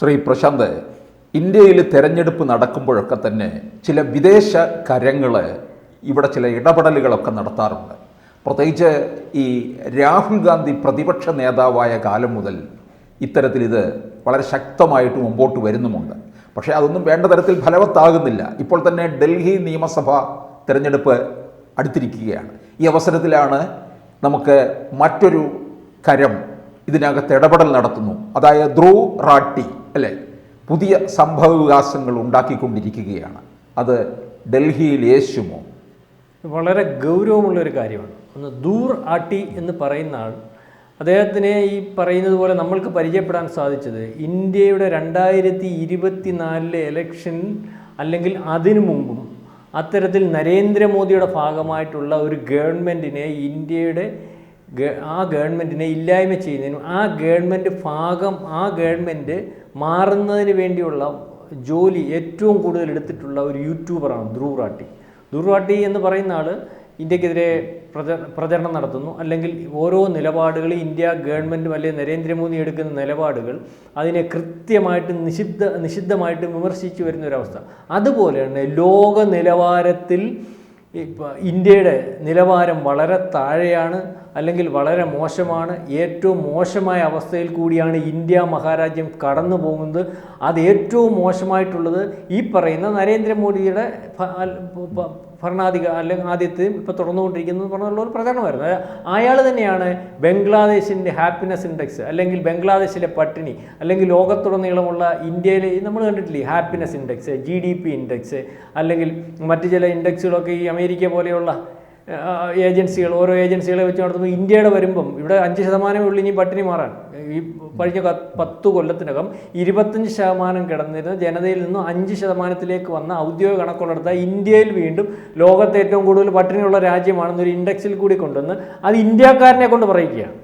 ശ്രീ പ്രശാന്ത് ഇന്ത്യയിൽ തെരഞ്ഞെടുപ്പ് നടക്കുമ്പോഴൊക്കെ തന്നെ ചില വിദേശ കരങ്ങൾ ഇവിടെ ചില ഇടപെടലുകളൊക്കെ നടത്താറുണ്ട്. പ്രത്യേകിച്ച് ഈ രാഹുൽ ഗാന്ധി പ്രതിപക്ഷ നേതാവായ കാലം മുതൽ ഇത്തരത്തിൽ ഇത് വളരെ ശക്തമായിട്ട് മുമ്പോട്ട് വരുന്നുമുണ്ട്. പക്ഷേ അതൊന്നും വേണ്ട തരത്തിൽ ഫലവത്താകുന്നില്ല. ഇപ്പോൾ തന്നെ ഡൽഹി നിയമസഭ തിരഞ്ഞെടുപ്പ് അടുത്തിരിക്കുകയാണ്. ഈ അവസരത്തിലാണ് നമുക്ക് മറ്റൊരു കരം ഇതിനകത്ത് ഇടപെടൽ നടത്തുന്നു. അതായത് ധ്രുവ് റാട്ടി അല്ലേ? പുതിയ സംഭവ വികാസങ്ങൾ ഉണ്ടാക്കിക്കൊണ്ടിരിക്കുകയാണ്. അത് ഡൽഹിയിൽ യേശുമോ? വളരെ ഗൗരവമുള്ളൊരു കാര്യമാണ്. ഒന്ന് ദൂർ ആട്ടി എന്ന് പറയുന്ന ആൾ അദ്ദേഹത്തിനെ ഈ പറയുന്നത് പോലെ നമ്മൾക്ക് പരിചയപ്പെടാൻ സാധിച്ചത് ഇന്ത്യയുടെ രണ്ടായിരത്തി ഇരുപത്തി നാലിലെ എലക്ഷൻ അല്ലെങ്കിൽ അതിനു മുമ്പും അത്തരത്തിൽ നരേന്ദ്രമോദിയുടെ ഭാഗമായിട്ടുള്ള ഒരു ഗവൺമെന്റിനെ ഇന്ത്യയുടെ ആ ഗവൺമെന്റിനെ ഇല്ലായ്മ ചെയ്യുന്നതിനും ആ ഗവൺമെന്റ് ഭാഗം ആ ഗവൺമെന്റ് മാറുന്നതിന് വേണ്ടിയുള്ള ജോലി ഏറ്റവും കൂടുതൽ എടുത്തിട്ടുള്ള ഒരു യൂട്യൂബറാണ് ധ്രുവ് റാട്ടി ധ്രുവ് റാട്ടി എന്ന് പറയുന്ന ആൾ ഇന്ത്യക്കെതിരെ പ്രച പ്രചരണം നടത്തുന്നു. അല്ലെങ്കിൽ ഓരോ നിലപാടുകൾ ഇന്ത്യ ഗവൺമെന്റും അല്ലെങ്കിൽ നരേന്ദ്രമോദി എടുക്കുന്ന നിലപാടുകൾ അതിനെ കൃത്യമായിട്ട് നിഷിദ്ധ നിഷിദ്ധമായിട്ട് വിമർശിച്ചു വരുന്ന ഒരവസ്ഥ അതുപോലെ തന്നെ ലോക നിലവാരത്തിൽ ഇന്ത്യയുടെ നിലവാരം വളരെ താഴെയാണ്. അല്ലെങ്കിൽ വളരെ മോശമാണ് ഏറ്റവും മോശമായ അവസ്ഥയിൽ കൂടിയാണ് ഇന്ത്യ മഹാരാജ്യം കടന്നു പോകുന്നത്. അത് ഏറ്റവും മോശമായിട്ടുള്ളത് ഈ പറയുന്ന നരേന്ദ്രമോദിയുടെ ഭരണാധിക അല്ലെങ്കിൽ ആദ്യത്തെയും ഇപ്പോൾ തുടർന്നുകൊണ്ടിരിക്കുന്നത് പറഞ്ഞുള്ള ഒരു പ്രചരണമായിരുന്നു. അയാൾ തന്നെയാണ് ബംഗ്ലാദേശിന്റെ ഹാപ്പിനെസ് ഇൻഡെക്സ് അല്ലെങ്കിൽ ബംഗ്ലാദേശിലെ പട്ടിണി അല്ലെങ്കിൽ ലോകത്തുടനീളമുള്ള ഇന്ത്യയിലെ നമ്മൾ കണ്ടിട്ടില്ലേ happiness index G D P index അല്ലെങ്കിൽ മറ്റ് ചില ഇൻഡെക്സുകളൊക്കെ ഈ അമേരിക്ക പോലെയുള്ള ഏജൻസികൾ ഓരോ ഏജൻസികളെ വെച്ച് നടത്തുമ്പോൾ ഇന്ത്യയുടെ വരുമ്പം ഇവിടെ അഞ്ച് ശതമാനമേ ഉള്ളൂ ഇനി പട്ടിണി മാറാൻ. ഈ കഴിഞ്ഞ പത്ത് കൊല്ലത്തിനകം ഇരുപത്തഞ്ച് ശതമാനം കിടന്നിരുന്ന ജനതയിൽ നിന്നും അഞ്ച് ശതമാനത്തിലേക്ക് വന്ന ഔദ്യോഗിക കണക്കുള്ളെടുത്ത ഇന്ത്യയിൽ വീണ്ടും ലോകത്തെ ഏറ്റവും കൂടുതൽ പട്ടിണിയുള്ള രാജ്യമാണെന്നൊരു ഇൻഡെക്സിൽ കൂടി കൊണ്ടുവന്ന് അത് ഇന്ത്യക്കാരനെ കൊണ്ട് പറയുകയാണ്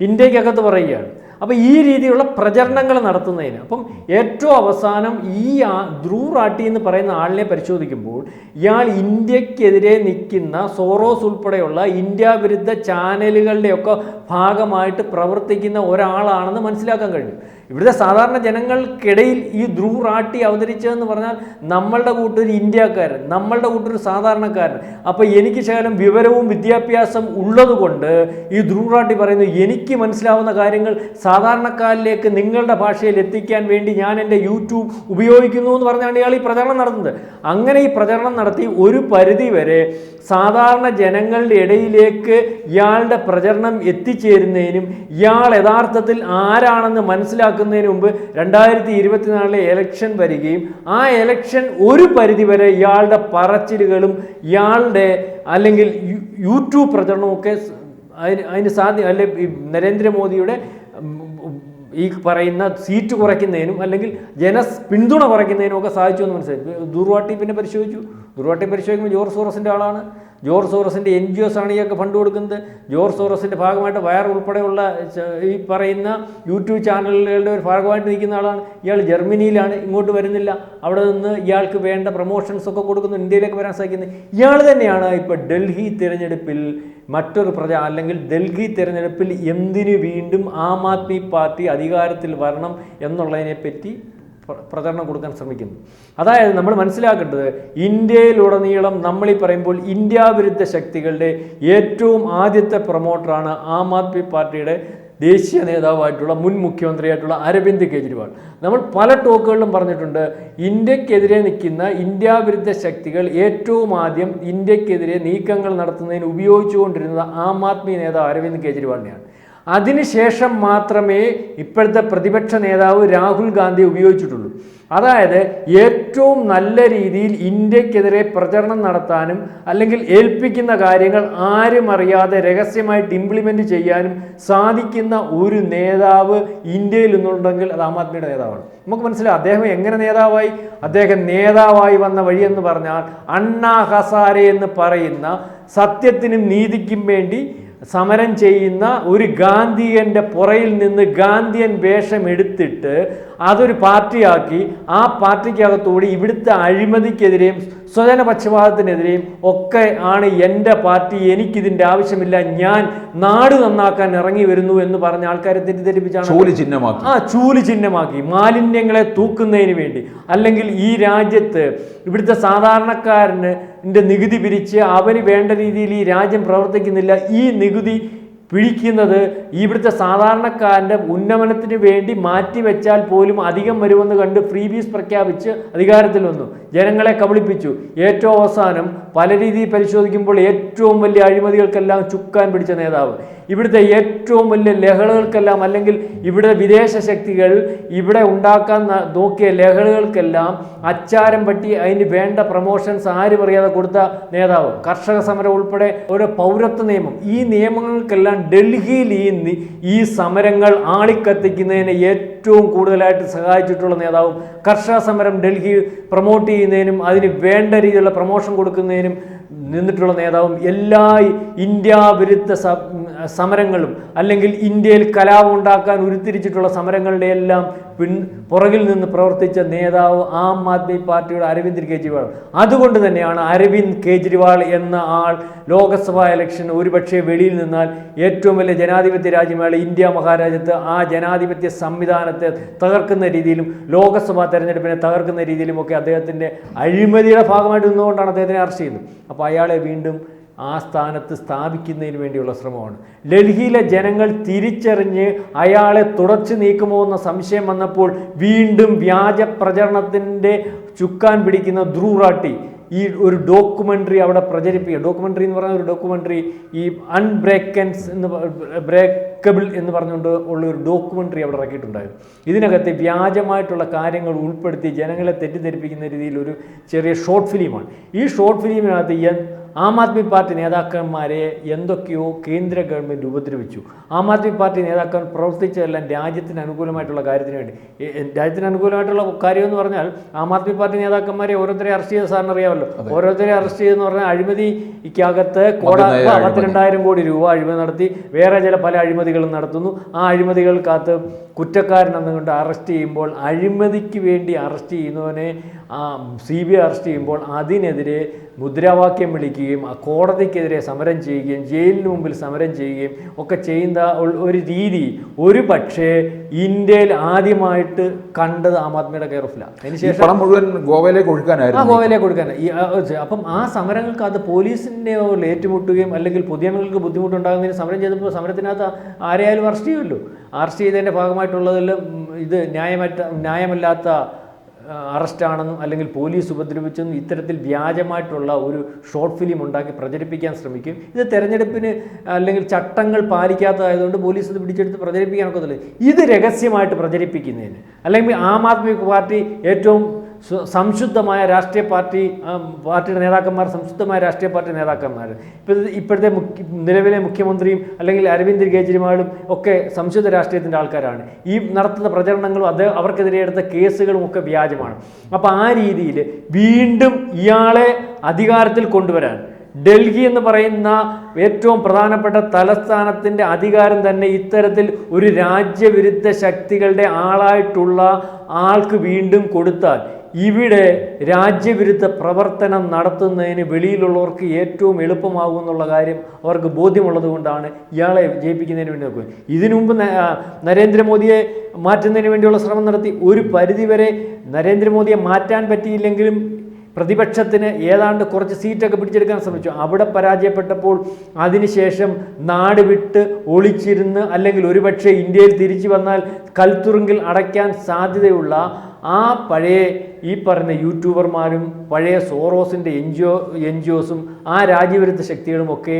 ഇന്ത്യക്കകത്ത് പറയുകയാണ് അപ്പോൾ ഈ രീതിയിലുള്ള പ്രചരണങ്ങൾ നടത്തുന്നതിന്. അപ്പം ഏറ്റവും അവസാനം ഈ ആ- ധ്രുവ് റാട്ടി എന്ന് പറയുന്ന ആളിനെ പരിശോധിക്കുമ്പോൾ ഇയാൾ ഇന്ത്യക്കെതിരെ നിൽക്കുന്ന സോറോസ് ഉൾപ്പെടെയുള്ള ഇന്ത്യ വിരുദ്ധ ചാനലുകളുടെയൊക്കെ ഭാഗമായിട്ട് പ്രവർത്തിക്കുന്ന ഒരാളാണെന്ന് മനസ്സിലാക്കാൻ കഴിഞ്ഞു. ഇവിടുത്തെ സാധാരണ ജനങ്ങൾക്കിടയിൽ ഈ ധ്രുവ് റാട്ടി അവതരിച്ചതെന്ന് പറഞ്ഞാൽ നമ്മളുടെ കൂട്ടൊരു ഇന്ത്യക്കാരൻ നമ്മളുടെ കൂട്ടൊരു സാധാരണക്കാരൻ. അപ്പോൾ എനിക്ക് ശകലം വിവരവും വിദ്യാഭ്യാസം ഉള്ളതുകൊണ്ട് ഈ ധ്രുവ് റാട്ടി പറയുന്നു എനിക്ക് മനസ്സിലാവുന്ന കാര്യങ്ങൾ സാധാരണക്കാരിലേക്ക് നിങ്ങളുടെ ഭാഷയിൽ എത്തിക്കാൻ വേണ്ടി ഞാൻ എന്റെ യൂട്യൂബ് ഉപയോഗിക്കുന്നു എന്ന് പറഞ്ഞാണ് ഇയാൾ ഈ പ്രചരണം നടത്തുന്നത്. അങ്ങനെ ഈ പ്രചരണം നടത്തി ഒരു പരിധി വരെ സാധാരണ ജനങ്ങളുടെ ഇടയിലേക്ക് ഇയാളുടെ പ്രചരണം എത്തിച്ചേരുന്നതിനും ഇയാൾ യഥാർത്ഥത്തിൽ ആരാണെന്ന് മനസ്സിലാക്കുന്നതിന് മുമ്പ് രണ്ടായിരത്തി ഇരുപത്തിനാലിലെ എലക്ഷൻ വരികയും ആ എലക്ഷൻ ഒരു പരിധിവരെ ഇയാളുടെ പറച്ചിലുകളും ഇയാളുടെ അല്ലെങ്കിൽ യൂട്യൂബ് പ്രചരണമൊക്കെ അതിന് അതിന് സാധ്യ അല്ലെ നരേന്ദ്രമോദിയുടെ ഈ പറയുന്ന സീറ്റ് കുറയ്ക്കുന്നതിനും അല്ലെങ്കിൽ ജന പിന്തുണ കുറയ്ക്കുന്നതിനും ഒക്കെ സാധിച്ചു എന്ന് മനസ്സിലായി ദുർവാട്ടി പിന്നെ പരിശോധിച്ചു. ദുർവാട്ടി പരിശോധിക്കുമ്പോൾ ജോർജ് സോറസിന്റെ ആളാണ്. ജോർജ് സോറസിന്റെ എൻ ജി ഒസ് ആണ് ഇതൊക്കെ ഫണ്ട് കൊടുക്കുന്നത്. ജോർജ് സോറസിന്റെ ഭാഗമായിട്ട് വയർ ഉൾപ്പെടെയുള്ള ഈ പറയുന്ന യൂട്യൂബ് ചാനലുകളുടെ ഒരു ഭാഗമായിട്ട് നിൽക്കുന്ന ആളാണ്. ഇയാൾ ജർമ്മനിയിലാണ് ഇങ്ങോട്ട് വരുന്നില്ല. അവിടെ നിന്ന് ഇയാൾക്ക് വേണ്ട പ്രൊമോഷൻസ് ഒക്കെ കൊടുക്കുന്നു ഇന്ത്യയിലേക്ക് വരാൻ സാധിക്കുന്നത്. ഇയാൾ തന്നെയാണ് ഇപ്പോൾ ഡൽഹി തിരഞ്ഞെടുപ്പിൽ മറ്റൊരു പ്രജ അല്ലെങ്കിൽ ഡൽഹി തിരഞ്ഞെടുപ്പിൽ എന്തിനു വീണ്ടും ആം ആദ്മി പാർട്ടി അധികാരത്തിൽ വരണം എന്നുള്ളതിനെപ്പറ്റി പ്രചരണം കൊടുക്കാൻ ശ്രമിക്കുന്നു. അതായത് നമ്മൾ മനസ്സിലാക്കേണ്ടത് ഇന്ത്യയിലുടനീളം നമ്മൾ ഈ പറയുമ്പോൾ ഇന്ത്യ വിരുദ്ധ ശക്തികളുടെ ഏറ്റവും ആദ്യത്തെ പ്രൊമോട്ടറാണ് ആം ആദ്മി പാർട്ടിയുടെ ദേശീയ നേതാവായിട്ടുള്ള മുൻ മുഖ്യമന്ത്രിയായിട്ടുള്ള അരവിന്ദ് കെജ്രിവാൾ. നമ്മൾ പല ടോക്കുകളിലും പറഞ്ഞിട്ടുണ്ട് ഇന്ത്യക്കെതിരെ നിൽക്കുന്ന ഇന്ത്യ വിരുദ്ധ ശക്തികൾ ഏറ്റവും ആദ്യം ഇന്ത്യക്കെതിരെ നീക്കങ്ങൾ നടത്തുന്നതിന് ഉപയോഗിച്ചുകൊണ്ടിരുന്നത് ആം ആദ്മി നേതാവ് അരവിന്ദ് കെജ്രിവാളിനെയാണ്. അതിനുശേഷം മാത്രമേ ഇപ്പോഴത്തെ പ്രതിപക്ഷ നേതാവ് രാഹുൽ ഗാന്ധി ഉപയോഗിച്ചിട്ടുള്ളൂ. അതായത് ഏറ്റവും നല്ല രീതിയിൽ ഇന്ത്യക്കെതിരെ പ്രചരണം നടത്താനും അല്ലെങ്കിൽ ഏൽപ്പിക്കുന്ന കാര്യങ്ങൾ ആരും അറിയാതെ രഹസ്യമായിട്ട് ഇംപ്ലിമെന്റ് ചെയ്യാനും സാധിക്കുന്ന ഒരു നേതാവ് ഇന്ത്യയിൽ നിന്നുണ്ടെങ്കിൽ അത് ആം ആദ്മിയുടെ നേതാവാണ്. നമുക്ക് മനസ്സിലായി അദ്ദേഹം എങ്ങനെ നേതാവായി? അദ്ദേഹം നേതാവായി വന്ന വഴി എന്ന് പറഞ്ഞാൽ അണ്ണാ ഹസാരെ എന്ന് പറയുന്ന സത്യത്തിനും നീതിക്കും വേണ്ടി സമരം ചെയ്യുന്ന ഒരു ഗാന്ധിയന്റെ പുറയിൽ നിന്ന് ഗാന്ധിയൻ വേഷം എടുത്തിട്ട് അതൊരു പാർട്ടിയാക്കി ആ പാർട്ടിക്കകത്തൂടി ഇവിടുത്തെ അഴിമതിക്കെതിരെയും സ്വജന പക്ഷപാതത്തിനെതിരെയും ഒക്കെ ആണ് എന്റെ പാർട്ടി എനിക്കിതിന്റെ ആവശ്യമില്ല ഞാൻ നാട് നന്നാക്കാൻ ഇറങ്ങി വരുന്നു എന്ന് പറഞ്ഞ ആൾക്കാരെ തെറ്റിദ്ധരിപ്പിച്ചാണ്. ചൂൽ ചിഹ്നമാക്കി. ആ ചൂലി ചിഹ്നമാക്കി. മാലിന്യങ്ങളെ തൂക്കുന്നതിന് വേണ്ടി. അല്ലെങ്കിൽ ഈ രാജ്യത്ത് ഇവിടുത്തെ സാധാരണക്കാരന് നികുതി പിരിച്ച് അവന് വേണ്ട രീതിയിൽ ഈ രാജ്യം പ്രവർത്തിക്കുന്നില്ല. ഈ നികുതി പിഴിക്കുന്നത് ഇവിടുത്തെ സാധാരണക്കാരന്റെ ഉന്നമനത്തിന് വേണ്ടി മാറ്റിവെച്ചാൽ പോലും അധികം വരുമെന്ന് കണ്ട് ഫ്രീ ബീസ് പ്രഖ്യാപിച്ച് അധികാരത്തിൽ വന്നു. ജനങ്ങളെ കബളിപ്പിച്ചു. ഏറ്റവും അവസാനം പല രീതിയിൽ പരിശോധിക്കുമ്പോൾ ഏറ്റവും വലിയ അഴിമതികൾക്കെല്ലാം ചുക്കാൻ പിടിച്ച നേതാവ്. ഇവിടുത്തെ ഏറ്റവും വലിയ ലഹളകൾക്കെല്ലാം അല്ലെങ്കിൽ ഇവിടെ വിദേശ ശക്തികൾ ഇവിടെ ഉണ്ടാക്കാൻ നോക്കിയ ലഹളകൾക്കെല്ലാം അച്ചാരം പറ്റി അതിന് വേണ്ട പ്രൊമോഷൻസ് ആരും അറിയാതെ കൊടുത്ത നേതാവ്. കർഷക സമരം ഉൾപ്പെടെ ഓരോ പൗരത്വ നിയമം. ഈ നിയമങ്ങൾക്കെല്ലാം ഡൽഹിയിൽ ഈ ഈ സമരങ്ങൾ ആളിക്കത്തിക്കുന്നതിന് ഏറ്റവും കൂടുതലായിട്ട് സഹായിച്ചിട്ടുള്ള നേതാവും കർഷക സമരം ഡൽഹി പ്രൊമോട്ട് ചെയ്യുന്നതിനും അതിന് വേണ്ട രീതിയിലുള്ള പ്രൊമോഷൻ കൊടുക്കുന്നതിനും നിന്നിട്ടുള്ള നേതാവും എല്ലാ ഇന്ത്യ വിരുദ്ധ സമരങ്ങളും അല്ലെങ്കിൽ ഇന്ത്യയിൽ കലാപം ഉണ്ടാക്കാൻ ഉരുത്തിരിച്ചിട്ടുള്ള സമരങ്ങളുടെ എല്ലാം പിൻ പുറകിൽ നിന്ന് പ്രവർത്തിച്ച നേതാവ് ആം ആദ്മി പാർട്ടിയുടെ അരവിന്ദ് കെജ്രിവാൾ. അതുകൊണ്ട് തന്നെയാണ് അരവിന്ദ് കെജ്രിവാൾ എന്ന ആൾ ലോക്സഭാ ഇലക്ഷൻ ഒരുപക്ഷെ വെളിയിൽ നിന്നാൽ ഏറ്റവും വലിയ ജനാധിപത്യ രാജ്യമായ ഇന്ത്യ മഹാരാജ്യത്ത് ആ ജനാധിപത്യ സംവിധാനത്തെ തകർക്കുന്ന രീതിയിലും ലോക്സഭാ തെരഞ്ഞെടുപ്പിനെ തകർക്കുന്ന രീതിയിലും ഒക്കെ അദ്ദേഹത്തിന്റെ അഴിമതിയുടെ ഭാഗമായിട്ട് നിന്നുകൊണ്ടാണ് അദ്ദേഹത്തിനെ അറസ്റ്റ് ചെയ്യുന്നത്. അപ്പോൾ അയാളെ വീണ്ടും ആ സ്ഥാനത്ത് സ്ഥാപിക്കുന്നതിന് വേണ്ടിയുള്ള ശ്രമമാണ്. ഡൽഹിയിലെ ജനങ്ങൾ തിരിച്ചറിഞ്ഞ് അയാളെ തുടച്ചു നീക്കുമോ എന്ന സംശയം വന്നപ്പോൾ വീണ്ടും വ്യാജ പ്രചരണത്തിന്റെ ചുക്കാൻ പിടിക്കുന്ന ധ്രുവറാട്ടി ഈ ഒരു ഡോക്യുമെന്ററി അവിടെ പ്രചരിപ്പിക്കുക. ഡോക്യുമെന്ററി എന്ന് പറയുന്ന ഒരു ഡോക്യുമെന്ററി ഈ അൺബ്രേക്കൻസ് എന്ന് ബ്രേക്കബിൾ എന്ന് പറഞ്ഞുകൊണ്ട് ഉള്ള ഒരു ഡോക്യുമെന്ററി അവിടെ ഇറക്കിയിട്ടുണ്ടായിരുന്നു. ഇതിനകത്ത് വ്യാജമായിട്ടുള്ള കാര്യങ്ങൾ ഉൾപ്പെടുത്തി ജനങ്ങളെ തെറ്റിദ്ധരിപ്പിക്കുന്ന രീതിയിൽ ഒരു ചെറിയ ഷോർട്ട് ഫിലിമാണ് ഈ ഷോർട്ട് ഫിലിമിനകത്ത് ആം ആദ്മി പാർട്ടി നേതാക്കന്മാരെ എന്തൊക്കെയോ കേന്ദ്ര ഗവൺമെന്റ് ഉപദ്രവിച്ചു. ആം ആദ്മി പാർട്ടി നേതാക്കൾ പ്രവർത്തിച്ചതെല്ലാം രാജ്യത്തിന് അനുകൂലമായിട്ടുള്ള കാര്യത്തിന് വേണ്ടി. രാജ്യത്തിന് അനുകൂലമായിട്ടുള്ള കാര്യം എന്ന് പറഞ്ഞാൽ ആം ആദ്മി പാർട്ടി നേതാക്കന്മാരെ ഓരോരുത്തരെ അറസ്റ്റ് ചെയ്ത സാറിന് അറിയാമല്ലോ. ഓരോരുത്തരെ അറസ്റ്റ് ചെയ്തെന്ന് പറഞ്ഞാൽ അഴിമതിക്കകത്ത് കോടാ. പത്തിരണ്ടായിരം കോടി രൂപ അഴിമതി നടത്തി. വേറെ ചില പല അഴിമതികളും നടത്തുന്നു. ആ അഴിമതികൾക്കകത്ത് കുറ്റക്കാരനെന്നുകൊണ്ട് അറസ്റ്റ് ചെയ്യുമ്പോൾ അഴിമതിക്ക് വേണ്ടി അറസ്റ്റ് ചെയ്യുന്നവനെ സി ബി ഐ അറസ്റ്റ് ചെയ്യുമ്പോൾ അതിനെതിരെ മുദ്രാവാക്യം വിളിക്കുകയും ആ കോടതിക്കെതിരെ സമരം ചെയ്യുകയും ജയിലിന് മുമ്പിൽ സമരം ചെയ്യുകയും ഒക്കെ ചെയ്യുന്ന ഒരു രീതി. ഒരു പക്ഷേ ഇന്ത്യയിൽ ആദ്യമായിട്ട് കണ്ടത് ആം ആദ്മിയുടെ കെയർ ഓഫിലാണ് അതിനുശേഷം മുഴുവൻ ഗോവയിലേക്ക് ആ ഒഴുക്കാനായിരുന്നു ഗോവയിലേക്ക് ചെ- അപ്പം ആ സമരങ്ങൾക്ക് അത് പോലീസിന്റെ ഏറ്റുമുട്ടുകയും അല്ലെങ്കിൽ പൊതുജനങ്ങൾക്ക് ബുദ്ധിമുട്ടുണ്ടാകുന്നതിന് സമരം ചെയ്തപ്പോൾ സമരത്തിനകത്ത് ആരെയായാലും അറസ്റ്റ് ചെയ്യുമല്ലോ. അറസ്റ്റ് ചെയ്തതിന്റെ ഭാഗമായിട്ടുള്ളതെല്ലാം ഇത് ന്യായമറ്റ ന്യായമല്ലാത്ത അറസ്റ്റാണെന്നും അല്ലെങ്കിൽ പോലീസ് ഉപദ്രവിച്ചെന്നും ഇത്തരത്തിൽ വ്യാജമായിട്ടുള്ള ഒരു ഷോർട്ട് ഫിലിം ഉണ്ടാക്കി പ്രചരിപ്പിക്കാൻ ശ്രമിക്കും. ഇത് തെരഞ്ഞെടുപ്പിന് അല്ലെങ്കിൽ ചട്ടങ്ങൾ പാലിക്കാത്തതായതുകൊണ്ട് പോലീസ് ഇത് പിടിച്ചെടുത്ത് പ്രചരിപ്പിക്കാനൊക്കത്തില്ല ഇത് രഹസ്യമായിട്ട് പ്രചരിപ്പിക്കുന്നതിന്. അല്ലെങ്കിൽ ആം ആദ്മി പാർട്ടി ഏറ്റവും സംശുദ്ധമായ രാഷ്ട്രീയ പാർട്ടി പാർട്ടിയുടെ നേതാക്കന്മാർ സംശുദ്ധമായ രാഷ്ട്രീയ പാർട്ടി നേതാക്കന്മാർ ഇപ്പോഴത്തെ ഇപ്പോഴത്തെ മുഖ്യ നിലവിലെ മുഖ്യമന്ത്രിയും അല്ലെങ്കിൽ അരവിന്ദ് കെജ്രിവാളും ഒക്കെ സംശുദ്ധ രാഷ്ട്രീയത്തിന്റെ ആൾക്കാരാണ്. ഈ നടത്തുന്ന പ്രചരണങ്ങളും അത് അവർക്കെതിരെ എടുത്ത കേസുകളും ഒക്കെ വ്യാജമാണ്. അപ്പോൾ ആ രീതിയിൽ വീണ്ടും ഇയാളെ അധികാരത്തിൽ കൊണ്ടുവരാൻ ഡൽഹി എന്ന് പറയുന്ന ഏറ്റവും പ്രധാനപ്പെട്ട തലസ്ഥാനത്തിന്റെ അധികാരം തന്നെ ഇത്തരത്തിൽ ഒരു രാജ്യവിരുദ്ധ ശക്തികളുടെ ആളായിട്ടുള്ള ആൾക്ക് വീണ്ടും കൊടുത്താൽ ഇവിടെ രാജ്യവിരുദ്ധ പ്രവർത്തനം നടത്തുന്നതിന് വെളിയിലുള്ളവർക്ക് ഏറ്റവും എളുപ്പമാകും എന്നുള്ള കാര്യം അവർക്ക് ബോധ്യമുള്ളത് കൊണ്ടാണ് ഇയാളെ ജയിപ്പിക്കുന്നതിന് വേണ്ടി നോക്കുന്നത്. ഇതിനു മുമ്പ് നരേന്ദ്രമോദിയെ മാറ്റുന്നതിന് വേണ്ടിയുള്ള ശ്രമം നടത്തി ഒരു പരിധിവരെ നരേന്ദ്രമോദിയെ മാറ്റാൻ പറ്റിയില്ലെങ്കിലും പ്രതിപക്ഷത്തിന് ഏതാണ്ട് കുറച്ച് സീറ്റൊക്കെ പിടിച്ചെടുക്കാൻ ശ്രമിച്ചു. അവിടെ പരാജയപ്പെട്ടപ്പോൾ അതിനുശേഷം നാട് വിട്ട് ഒളിച്ചിരുന്ന് അല്ലെങ്കിൽ ഒരുപക്ഷെ ഇന്ത്യയിൽ തിരിച്ചു വന്നാൽ കൽത്തുറുങ്കിൽ അടയ്ക്കാൻ സാധ്യതയുള്ള ആ പഴയ ഈ പറഞ്ഞ യൂട്യൂബർമാരും പഴയ സോറോസിന്റെ N G O N G ഒസും ആ രാജ്യവിരുദ്ധ ശക്തികളുമൊക്കെ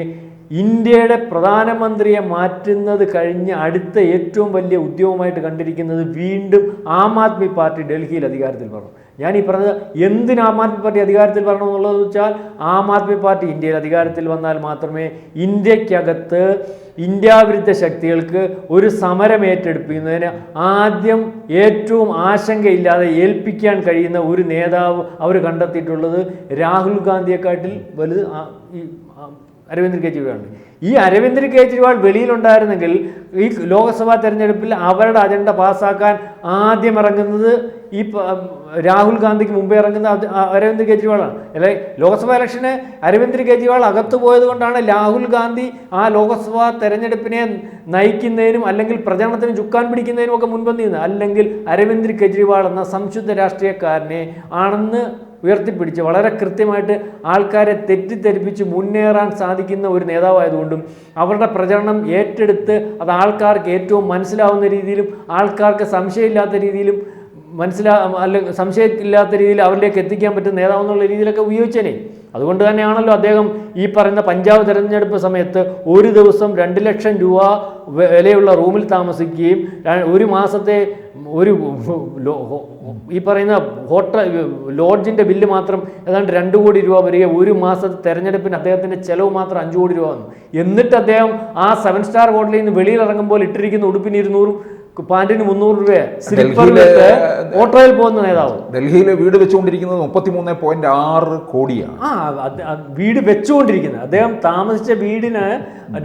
ഇന്ത്യയുടെ പ്രധാനമന്ത്രിയെ മാറ്റുന്നത് കഴിഞ്ഞ് അടുത്ത ഏറ്റവും വലിയ ഉദ്യോഗമായിട്ട് കണ്ടിരിക്കുന്നത് വീണ്ടും ആം ആദ്മി പാർട്ടി ഡൽഹിയിൽ അധികാരത്തിൽ വരണം ഞാൻ ഈ പറഞ്ഞത് എന്തിന് ആം ആദ്മി പാർട്ടി അധികാരത്തിൽ വരണമെന്നുള്ളത് വെച്ചാൽ ആം ആദ്മി പാർട്ടി ഇന്ത്യയിൽ അധികാരത്തിൽ വന്നാൽ മാത്രമേ ഇന്ത്യക്കകത്ത് ഇന്ത്യാവിരുദ്ധ ശക്തികൾക്ക് ഒരു സമരം ഏറ്റെടുപ്പിക്കുന്നതിന് ആദ്യം ഏറ്റവും ആശങ്കയില്ലാതെ ഏൽപ്പിക്കാൻ കഴിയുന്ന ഒരു നേതാവ് അവർ കണ്ടെത്തിയിട്ടുള്ളത് രാഹുൽ ഗാന്ധിയെക്കാട്ടിൽ വലുത് അരവിന്ദ് കെജ്രിവാളാണ് ഈ അരവിന്ദ് കെജ്രിവാൾ വെളിയിലുണ്ടായിരുന്നെങ്കിൽ ഈ ലോക്സഭാ തെരഞ്ഞെടുപ്പിൽ അവരുടെ അജണ്ട പാസ്സാക്കാൻ ആദ്യം ഇറങ്ങുന്നത് ഈ രാഹുൽ ഗാന്ധിക്ക് മുമ്പേ ഇറങ്ങുന്ന അരവിന്ദ് കെജ്രിവാളാണ്. അല്ലെ? ലോക്സഭാ ഇലക്ഷന് അരവിന്ദ് കെജ്രിവാൾ അകത്തു പോയത് കൊണ്ടാണ് രാഹുൽ ഗാന്ധി ആ ലോക്സഭാ തെരഞ്ഞെടുപ്പിനെ നയിക്കുന്നതിനും അല്ലെങ്കിൽ പ്രചരണത്തിന് ചുക്കാൻ പിടിക്കുന്നതിനും ഒക്കെ മുൻപന്തി അല്ലെങ്കിൽ അരവിന്ദ് കെജ്രിവാൾ എന്ന സംശുദ്ധ രാഷ്ട്രീയക്കാരനെ ആണെന്ന് ഉയർത്തിപ്പിടിച്ച് വളരെ കൃത്യമായിട്ട് ആൾക്കാരെ തെറ്റിദ്ധരിപ്പിച്ച് മുന്നേറാൻ സാധിക്കുന്ന ഒരു നേതാവായതുകൊണ്ടും അവരുടെ പ്രചരണം ഏറ്റെടുത്ത് അത് ആൾക്കാർക്ക് ഏറ്റവും മനസ്സിലാവുന്ന രീതിയിലും ആൾക്കാർക്ക് സംശയമില്ലാത്ത രീതിയിലും മനസ്സിലാ അല്ലെങ്കിൽ സംശയമില്ലാത്ത രീതിയിൽ അവരിലേക്ക് എത്തിക്കാൻ പറ്റുന്ന നേതാവെന്നുള്ള രീതിയിലൊക്കെ ഉപയോഗിച്ചേനെ. അതുകൊണ്ട് തന്നെയാണല്ലോ അദ്ദേഹം ഈ പറയുന്ന പഞ്ചാബ് തെരഞ്ഞെടുപ്പ് സമയത്ത് ഒരു ദിവസം രണ്ട് ലക്ഷം രൂപ വിലയുള്ള റൂമിൽ താമസിക്കുകയും ഒരു മാസത്തെ ഒരു ഈ പറയുന്ന ഹോട്ടൽ ലോഡ്ജിന്റെ ബില്ല് മാത്രം ഏതാണ്ട് രണ്ട് കോടി രൂപ വരിക ഒരു മാസത്തെ തെരഞ്ഞെടുപ്പിന് അദ്ദേഹത്തിന്റെ ചെലവ് മാത്രം അഞ്ച് കോടി രൂപ വന്നു. എന്നിട്ട് അദ്ദേഹം ആ സെവൻ സ്റ്റാർ ഹോട്ടലിൽ നിന്ന് വെളിയിൽ ഇറങ്ങുമ്പോൾ ഇട്ടിരിക്കുന്ന ഉടുപ്പിന് ഇരുന്നൂറും പാന്റിന് മുന്നൂറ് രൂപയെ ഓട്ടോയിൽ പോകുന്ന നേതാവ്. ഡൽഹിയിൽ വീട് വെച്ചുകൊണ്ടിരിക്കുന്നത് മുപ്പത്തിമൂന്ന് പോയിന്റ് ആറ് കോടിയാണ്. ആ വീട് വെച്ചുകൊണ്ടിരിക്കുന്നത്. അദ്ദേഹം താമസിച്ച വീടിന്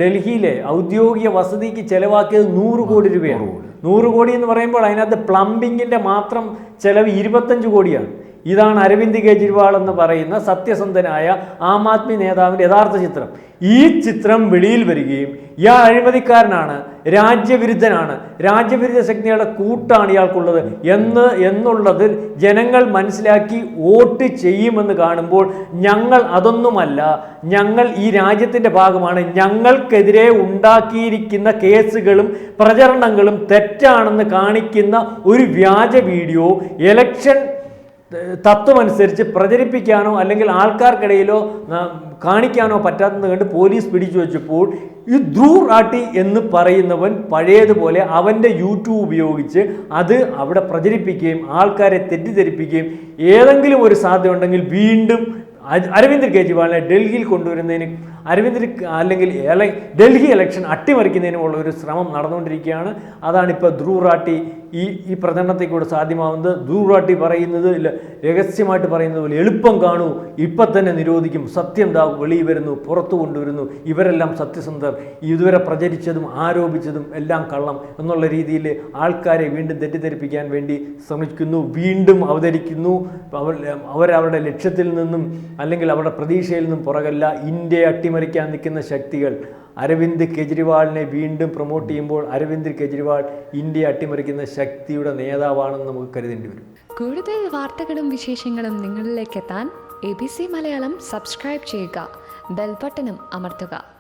ഡൽഹിയിലെ ഔദ്യോഗിക വസതിക്ക് ചെലവാക്കിയത് നൂറ് കോടി രൂപയാണ്. നൂറ് കോടി. എന്ന് പറയുമ്പോൾ അതിനകത്ത് പ്ലംബിങ്ങിന്റെ മാത്രം ചെലവ് ഇരുപത്തഞ്ച് കോടിയാണ്. ഇതാണ് അരവിന്ദ് കെജ്രിവാൾ എന്ന് പറയുന്ന സത്യസന്ധനായ ആം ആദ്മി നേതാവിന്റെ യഥാർത്ഥ ചിത്രം. ഈ ചിത്രം വെളിയിൽ വരികയും ഇയാൾ അഴിമതിക്കാരനാണ് രാജ്യവിരുദ്ധനാണ്. രാജ്യവിരുദ്ധ ശക്തിയുടെ കൂട്ടാണ് ഇയാൾക്കുള്ളത് എന്ന് എന്നുള്ളത് ജനങ്ങൾ മനസ്സിലാക്കി വോട്ട് ചെയ്യുമെന്ന് കാണുമ്പോൾ ഞങ്ങൾ അതൊന്നുമല്ല ഞങ്ങൾ ഈ രാജ്യത്തിന്റെ ഭാഗമാണ്. ഞങ്ങൾക്കെതിരെ ഉണ്ടാക്കിയിരിക്കുന്ന കേസുകളും പ്രചരണങ്ങളും തെറ്റാണെന്ന് കാണിക്കുന്ന ഒരു വ്യാജ വീഡിയോ എലക്ഷൻ തത്വമനുസരിച്ച് പ്രചരിപ്പിക്കാനോ അല്ലെങ്കിൽ ആൾക്കാർക്കിടയിലോ കാണിക്കാനോ പറ്റാത്തത് കണ്ട് പോലീസ് പിടിച്ചു വെച്ചപ്പോൾ ഈ ധ്രൂർ ആട്ടി എന്ന് പറയുന്നവൻ പഴയതുപോലെ അവന്റെ യൂട്യൂബ് ഉപയോഗിച്ച് അത് അവിടെ പ്രചരിപ്പിക്കുകയും ആൾക്കാരെ തെറ്റിദ്ധരിപ്പിക്കുകയും ഏതെങ്കിലും ഒരു സാധ്യത ഉണ്ടെങ്കിൽ വീണ്ടും അരവിന്ദ് കെജ്രിവാളിനെ ഡൽഹിയിൽ കൊണ്ടുവരുന്നതിന് അരവിന്ദ് അല്ലെങ്കിൽ ഡൽഹി ഇലക്ഷൻ അട്ടിമറിക്കുന്നതിനുമുള്ള ഒരു ശ്രമം നടന്നുകൊണ്ടിരിക്കുകയാണ്. അതാണ് ഇപ്പോൾ ധ്രുവറാട്ടി ഈ ഈ പ്രചരണത്തെ കൂടെ സാധ്യമാവുന്നത് ധ്രുവറാട്ടി പറയുന്നത് ഇല്ല രഹസ്യമായിട്ട് പറയുന്നത് പോലെ എളുപ്പം കാണൂ. ഇപ്പം തന്നെ നിരോധിക്കും. സത്യം ദാ വെളിയിൽ വരുന്നു പുറത്തു കൊണ്ടുവരുന്നു. ഇവരെല്ലാം സത്യസന്ധർ. ഇതുവരെ പ്രചരിച്ചതും ആരോപിച്ചതും എല്ലാം കള്ളം എന്നുള്ള രീതിയിൽ ആൾക്കാരെ വീണ്ടും തെറ്റിദ്ധരിപ്പിക്കാൻ വേണ്ടി ശ്രമിക്കുന്നു. വീണ്ടും അവതരിക്കുന്നു. അവർ അവരവരുടെ ലക്ഷ്യത്തിൽ നിന്നും അല്ലെങ്കിൽ അവരുടെ പ്രതീക്ഷയിൽ നിന്നും പുറകല്ല. ഇന്ത്യയെ അട്ടിമറിക്കാൻ നിൽക്കുന്ന ശക്തികൾ. അരവിന്ദ് കെജ്രിവാളിനെ വീണ്ടും പ്രൊമോട്ട് ചെയ്യുമ്പോൾ അരവിന്ദ് കെജ്രിവാൾ ഇന്ത്യ അട്ടിമറിക്കുന്ന ശക്തിയുടെ നേതാവാണെന്ന് നമുക്ക് കരുതേണ്ടി വരും. കൂടുതൽ വാർത്തകളും വിശേഷങ്ങളും നിങ്ങളിലേക്ക് എത്താൻ A B C Malayalam subscribe ചെയ്യുക. ബെൽബട്ടനും അമർത്തുക.